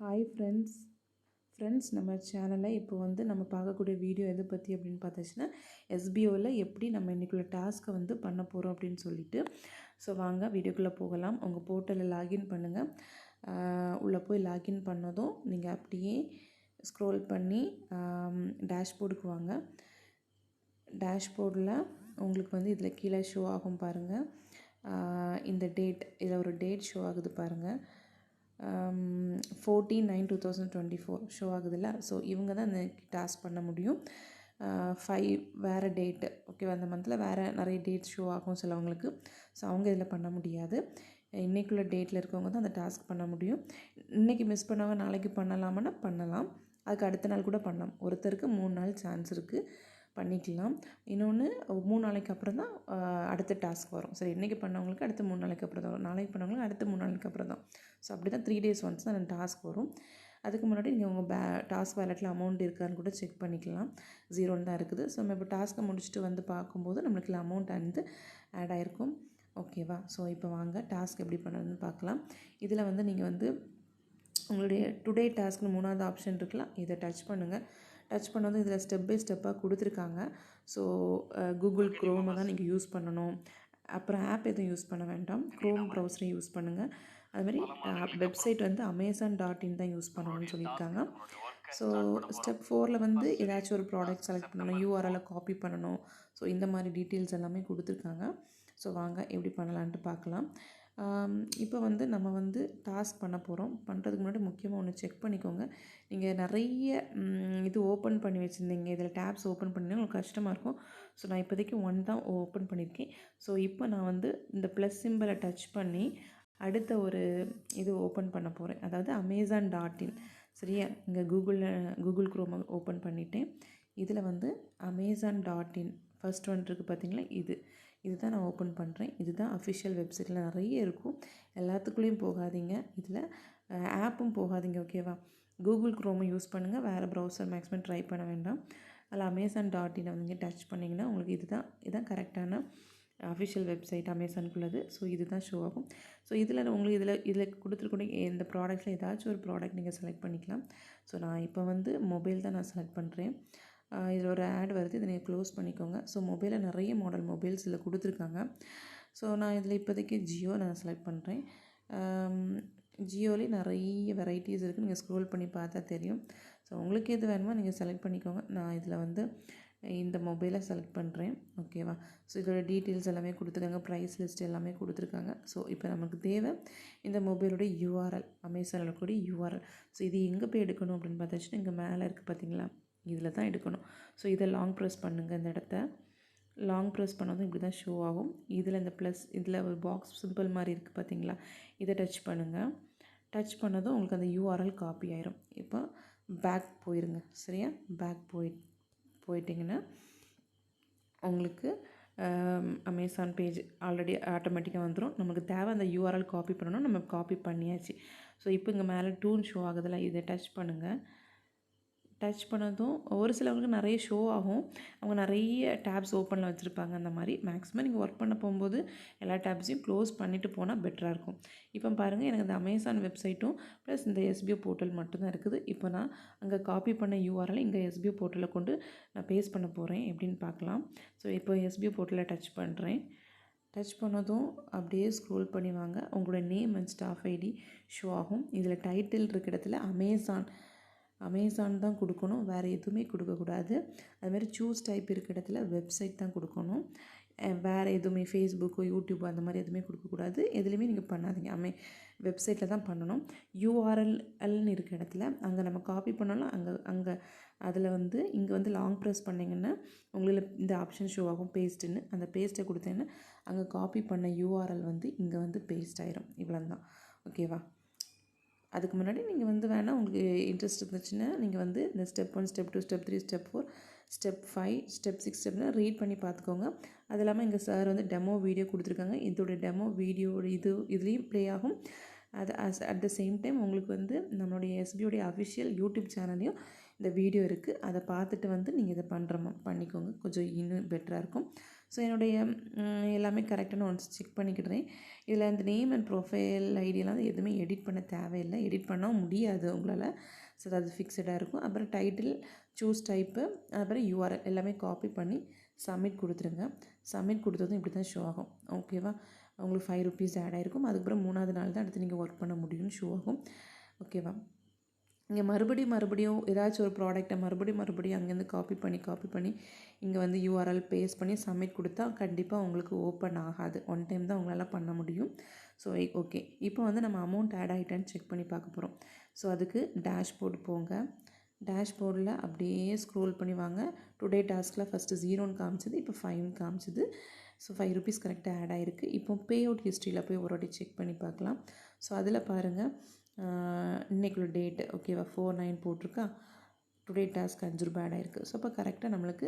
Hi friends friends நம்ம சேனலில் இப்போ வந்து நம்ம பார்க்கக்கூடிய வீடியோ எதை பற்றி அப்படின்னு பார்த்தாச்சுன்னா எஸ்பிஓவில் எப்படி நம்ம இன்றைக்குள்ள டாஸ்க்கை வந்து பண்ண போகிறோம் அப்படின்னு சொல்லிட்டு. ஸோ வாங்க வீடியோக்குள்ளே போகலாம். உங்கள் போர்ட்டலில் லாகின் பண்ணுங்கள் உள்ளே போய் லாகின் பண்ணதும் நீங்கள் அப்படியே ஸ்க்ரோல் பண்ணி டேஷ்போர்டுக்கு வாங்க. டேஷ்போர்டில் உங்களுக்கு வந்து இதில் கீழே ஷோ ஆகும் பாருங்கள் இந்த டேட் இதில் ஒரு டேட் ஷோ ஆகுது பாருங்கள் fourteen nine two thousand twenty four show ஆகுதுல்ல. ஸோ இவங்க தான் அந்த டாஸ்க் பண்ண முடியும். ஃபைவ் வேறு டேட்டு ஓகேவா அந்த மந்தில் வேறு நிறைய டேட் ஷோ ஆகும் சிலவங்களுக்கு. ஸோ அவங்க இதில் பண்ண முடியாது. இன்றைக்குள்ள டேட்டில் இருக்கவங்க தான் அந்த டாஸ்க் பண்ண முடியும். இன்றைக்கி மிஸ் பண்ணவங்க நாளைக்கு பண்ணலாமான்னா பண்ணலாம். அதுக்கு அடுத்த நாள் கூட பண்ணலாம். ஒருத்தருக்கு மூணு நாள் சான்ஸ் இருக்குது பண்ணிக்கலாம். இன்னொன்று மூணு நாளைக்கு அப்புறம் தான் அடுத்த டாஸ்க் வரும். சரி இன்றைக்கி பண்ணவங்களுக்கு அடுத்த மூணு நாளைக்கு அப்புறம் தான் வரும். நாளைக்கு பண்ணவங்களுக்கு அடுத்த மூணு நாளைக்கு அப்புறம் தான். ஸோ அப்படி தான் த்ரீ டேஸ் ஒன்ஸ் தான் டாஸ்க் வரும். அதுக்கு முன்னாடி நீங்கள் உங்கள் பே டாஸ்க் வேலெட்டில் அமௌண்ட் இருக்கான்னு கூட செக் பண்ணிக்கலாம். ஜீரோன்னு தான் இருக்குது. ஸோ நம்ம இப்போ டாஸ்க்கை முடிச்சுட்டு வந்து பார்க்கும்போது நம்மளுக்கு அமௌண்ட் வந்து ஆட் ஆகிருக்கும் ஓகேவா ஸோ இப்போ வாங்க. டாஸ்க் எப்படி பண்ணுறதுன்னு பார்க்கலாம். இதில் வந்து நீங்கள் வந்து உங்களுடைய டுடே டாஸ்க்னு மூணாவது ஆப்ஷன் இருக்கலாம் இதை டச் பண்ணுங்கள் டச் பண்ணதும் இதில் ஸ்டெப் பை ஸ்டெப்பாக கொடுத்துருக்காங்க. ஸோ கூகுள் க்ரோமை தான் நீங்கள் யூஸ் பண்ணணும். அப்புறம் ஆப் எதுவும் யூஸ் பண்ண வேண்டாம். க்ரோம் ப்ரௌசரை யூஸ் பண்ணுங்கள் அதுமாதிரி வெப்சைட் வந்து அமேசான் டாட் இன் தான் யூஸ் பண்ணணும்னு சொல்லியிருக்காங்க. ஸோ ஸ்டெப் ஃபோரில் வந்து ஏதாச்சும் ஒரு ப்ராடக்ட் செலக்ட் பண்ணணும். யூஆர்எல்லை காப்பி பண்ணணும். ஸோ இந்த மாதிரி டீட்டெயில்ஸ் எல்லாமே கொடுத்துருக்காங்க. ஸோ வாங்க எப்படி பண்ணலான்ட்டு பார்க்கலாம். இப்போ வந்து நம்ம வந்து டாஸ்க் பண்ண போகிறோம் பண்ணுறதுக்கு முன்னாடி முக்கியமாக ஒன்று செக் பண்ணிக்கோங்க. நீங்கள் நிறைய இது ஓப்பன் பண்ணி வச்சுருந்தீங்க. இதில் டேப்ஸ் ஓப்பன் பண்ணி உங்களுக்கு கஷ்டமாக இருக்கும். ஸோ நான் இப்போதைக்கு ஒன் தான் ஓப்பன் பண்ணியிருக்கேன் ஸோ இப்போ நான் வந்து இந்த ப்ளஸ் சிம்பிளை டச் பண்ணி அடுத்த ஒரு இது ஓப்பன் பண்ண போகிறேன் அதாவது அமேசான் டாட் இன் சரியா? இங்கே கூகுளில் கூகுள் குரோம் ஓப்பன் பண்ணிவிட்டேன் இதில் வந்து Amazon dot in first one இருக்குது பார்த்தீங்களா இது. இது தான் நான் ஓப்பன் பண்ணுறேன் இதுதான் அஃபிஷியல் வெப்சைட்டில் நிறைய இருக்கும். எல்லாத்துக்குள்ளேயும் போகாதீங்க. இதில் ஆப்பும் போகாதீங்க ஓகேவா கூகுள் க்ரோமை யூஸ் பண்ணுங்கள் வேறு ப்ரௌசர் மேக்ஸிமம் ட்ரை பண்ண வேண்டாம். அதில் அமேசான் டாட் இனை வந்து டச் பண்ணிங்கன்னா உங்களுக்கு இதுதான் இதுதான் கரெக்டான அஃபிஷியல் வெப்சைட் அமேசானுக்குள்ளது ஸோ இது தான் ஷோ ஆகும். ஸோ இதில் உங்களுக்கு இதில் இதில் கொடுத்துருக்கூடிய இந்த ப்ராடக்ட்டில் ஏதாச்சும் ஒரு ப்ராடக்ட் நீங்கள் செலக்ட் பண்ணிக்கலாம். ஸோ நான் இப்போ வந்து மொபைல் தான் நான் செலக்ட் பண்ணுறேன் இதில் ஒரு ஆட் வருது. இதை நீங்கள் க்ளோஸ் பண்ணிக்கோங்க. ஸோ மொபைலில் நிறைய மாடல் மொபைல்ஸ் இதில் கொடுத்துருக்காங்க. ஸோ நான் இதில் இப்போதைக்கு ஜியோ நான் செலக்ட் பண்ணுறேன் ஜியோலேயே நிறைய வெரைட்டிஸ் இருக்குது நீங்கள் ஸ்க்ரோல் பண்ணி பார்த்தா தெரியும். ஸோ உங்களுக்கு எது வேணுமோ நீங்கள் செலக்ட் பண்ணிக்கோங்க. நான் இதில் வந்து இந்த மொபைலை செலக்ட் பண்ணுறேன் ஓகேவா ஸோ இதோட டீட்டெயில்ஸ் எல்லாமே கொடுத்துருக்காங்க. ப்ரைஸ் லிஸ்ட் எல்லாமே கொடுத்துருக்காங்க. ஸோ இப்போ நமக்கு தேவை இந்த மொபைலோட யூஆர்எல் அமேசானில் கூட யூஆர்எல் ஸோ இது எங்கே போய் எடுக்கணும் அப்படின்னு பார்த்தாச்சுன்னா இங்கே மேலே இருக்குது பார்த்தீங்களா? இதில் தான் எடுக்கணும். ஸோ இதை லாங் ப்ரெஸ் பண்ணுங்கள் இந்த இடத்த. லாங் ப்ரெஸ் பண்ணதும் இப்படி தான் ஷோ ஆகும். இதில் இந்த ப்ளஸ் இதில் ஒரு பாக்ஸ் சிம்பிள் மாதிரி இருக்குது பார்த்தீங்களா? இதை டச் பண்ணுங்கள் டச் பண்ணதும் உங்களுக்கு அந்த யூஆர்எல் காப்பி ஆயிரும். இப்போ பேக் போயிருங்க. சரியா? பேக் போய் போயிட்டிங்கன்னா உங்களுக்கு அமேசான் பேஜ் ஆல்ரெடி ஆட்டோமேட்டிக்காக வந்துடும் நமக்கு தேவை அந்த யூஆர்எல் காப்பி பண்ணணும். நம்ம காப்பி பண்ணியாச்சு. ஸோ இப்போ இங்கே மேலே டூன் ஷோ ஆகுதுல இதை டச் பண்ணுங்கள் டச் பண்ணதும் ஒரு சிலவங்களுக்கு நிறைய ஷோ ஆகும். அவங்க நிறைய டேப்ஸ் ஓப்பனில் வச்சுருப்பாங்க அந்த மாதிரி. மேக்ஸிமம் நீங்கள் ஒர்க் பண்ண போகும்போது எல்லா டேப்ஸையும் க்ளோஸ் பண்ணிவிட்டு போனால் பெட்டராக இருக்கும். இப்போ பாருங்கள் எனக்கு இந்த அமேசான் வெப்சைட்டும் ப்ளஸ் இந்த எஸ்பிஓ போர்ட்டல் மட்டும்தான் இருக்குது. இப்போ நான் அங்கே காப்பி பண்ண யூஆர்எல் இங்கே எஸ்பிஓ போர்ட்டலில் கொண்டு நான் பேஸ் பண்ண போகிறேன் எப்படின்னு பார்க்கலாம். ஸோ இப்போ எஸ்பிஓ போர்ட்டலில் டச் பண்ணுறேன் டச் பண்ணதும் அப்படியே ஸ்க்ரோல் பண்ணி வாங்க. உங்களோட name and staff ID show ஆகும். இதில் டைட்டில் இருக்க இடத்துல அமேசான் அமேசான் தான் கொடுக்கணும். வேறு எதுவுமே கொடுக்கக்கூடாது. அதுமாரி சூஸ் டைப் இருக்க இடத்துல வெப்சைட் தான் கொடுக்கணும். வேறு எதுவுமே ஃபேஸ்புக்கோ யூடியூப் அந்த மாதிரி எதுவுமே கொடுக்கக்கூடாது. எதுலேயுமே நீங்கள் பண்ணாதீங்க. அமே வெப்சைட்டில் தான் பண்ணணும். யூஆர்எல்எல்னு இருக்க இடத்துல அங்கே நம்ம காப்பி பண்ணாலும். அங்கே அங்கே அதில் வந்து இங்கே வந்து லாங் ப்ரெஸ் பண்ணிங்கன்னா உங்களுக்கு இந்த ஆப்ஷன் ஷோ ஆகும். பேஸ்ட்டுன்னு அந்த பேஸ்ட்டை கொடுத்தீங்கன்னா அங்கே காப்பி பண்ண யூஆர்எல் வந்து இங்கே வந்து பேஸ்ட் ஆயிரும். இவ்வளோ தான் ஓகேவா அதுக்கு முன்னாடி நீங்கள் வந்து வேணால் உங்களுக்கு இன்ட்ரெஸ்ட் இருந்துச்சுன்னா நீங்கள் வந்து இந்த step one step two step three step four step five step six ஸ்டெப்னா read பண்ணி பார்த்துக்கோங்க அது இல்லாமல் எங்கள் சார் வந்து டெமோ வீடியோ கொடுத்துருக்காங்க. இதோட டெமோ வீடியோட இது இதுலேயும் ப்ளே ஆகும். அது as at the same time உங்களுக்கு வந்து நம்மளுடைய எஸ்பியோடைய அஃபிஷியல் யூடியூப் சேனல்லையும் இந்த வீடியோ இருக்குது அதை பார்த்துட்டு வந்து நீங்கள் இதை பண்ணுற பண்ணிக்கோங்க. கொஞ்சம் இன்னும் பெட்டராக இருக்கும். ஸோ என்னுடைய எல்லாமே கரெக்டான ஒன்ஸ் செக் பண்ணிக்கிடுறேன். இதில் அந்த நேம் அண்ட் ப்ரொஃபைல் ஐடியெல்லாம் எதுவுமே எடிட் பண்ண தேவையில்லை. எடிட் பண்ண முடியாது உங்களால். ஸோ அது ஃபிக்ஸடாக இருக்கும். அப்புறம் டைட்டில் சூஸ் டைப்பு அப்புறம் யூஆர்எல் எல்லாமே காப்பி பண்ணி சப்மிட் கொடுத்துருங்க. சப்மிட் கொடுத்ததும் இப்படி தான் ஷோ ஆகும் ஓகேவா உங்களுக்கு ஃபைவ் ருபீஸ் ஆட் ஆகிருக்கும் அதுக்கப்புறம் மூணாவது நாள் தான் அடுத்து நீங்கள் ஒர்க் பண்ண முடியும்னு ஷோ ஆகும். ஓகேவா இங்கே மறுபடியும் மறுபடியும் ஏதாச்சும் ஒரு ப்ராடக்ட்டை மறுபடியும் மறுபடியும் அங்கேருந்து காப்பி பண்ணி காப்பி பண்ணி இங்கே வந்து யூஆர்எல் பேஸ்ட் பண்ணி சப்மிட் கொடுத்தா கண்டிப்பாக உங்களுக்கு ஓப்பன் ஆகாது. ஒன் டைம் தான் உங்களால் பண்ண முடியும். ஸோ ஓகே இப்போ வந்து நம்ம அமௌண்ட் ஆட் ஆகிட்டான்னு செக் பண்ணி பார்க்க போகிறோம் ஸோ அதுக்கு டேஷ்போர்டு போங்க. டேஷ்போர்டில் அப்படியே ஸ்க்ரோல் பண்ணி வாங்க. டுடே டாஸ்கில் ஃபஸ்ட்டு ஜீரோன்னு காமிச்சது இப்போ ஃபைவ்னு காமிச்சது. ஸோ ஃபைவ் ருபீஸ் கரெக்டாக ஆட் ஆகிருக்கு இப்போ பே அவுட் ஹிஸ்ட்ரியில் போய் ஒரு வாட்டி செக் பண்ணி பார்க்கலாம். ஸோ அதில் பாருங்கள் இன்றைக்குள்ள டேட்டு ஓகேவா ஃபோர் நைன் போட்டிருக்கா? டுடே டாஸ்க் அஞ்சு ரூபாய் ஆட் ஆயிருக்கு. ஸோ அப்போ கரெக்டாக நம்மளுக்கு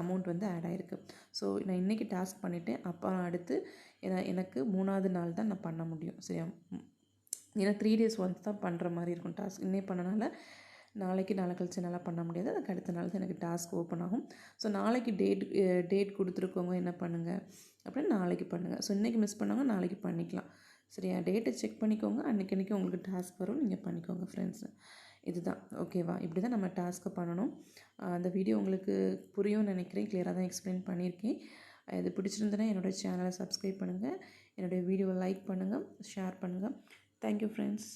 அமௌண்ட் வந்து ஆட் ஆயிருக்கு. ஸோ நான் இன்றைக்கி டாஸ்க் பண்ணிவிட்டேன் அப்போ அடுத்து எனக்கு மூணாவது நாள் தான் நான் பண்ண முடியும். சரியா? ஏன்னா த்ரீ டேஸ் ஒன்ஸ் தான் பண்ணுற மாதிரி இருக்கும் டாஸ்க் இன்னே பண்ணனால நாளைக்கு நாளை கழிச்சு நல்லா பண்ண முடியாது. அதுக்கு அடுத்த நாள் தான் எனக்கு டாஸ்க் ஓப்பன் ஆகும். ஸோ நாளைக்கு டேட் டேட் கொடுத்துருக்கவங்க என்ன பண்ணுங்கள் அப்படின்னு நாளைக்கு பண்ணுங்கள் ஸோ இன்றைக்கி மிஸ் பண்ணவங்க நாளைக்கு பண்ணிக்கலாம். சரியா டேட்டை செக் பண்ணிக்கோங்க. அன்றைக்கி அன்றைக்கி உங்களுக்கு டாஸ்க் வரும். நீங்கள் பண்ணிக்கோங்க ஃப்ரெண்ட்ஸ் இதுதான். ஓகேவா இப்படி தான் நம்ம டாஸ்க்கை பண்ணணும். அந்த வீடியோ உங்களுக்கு புரியும்னு நினைக்கிறேன். கிளியராக தான் எக்ஸ்பிளைன் பண்ணியிருக்கேன். இது பிடிச்சிருந்தனா என்னோடய சேனலை சப்ஸ்கிரைப் பண்ணுங்கள் என்னுடைய வீடியோவை லைக் பண்ணுங்கள் ஷேர் பண்ணுங்கள் தேங்க்யூ ஃப்ரெண்ட்ஸ்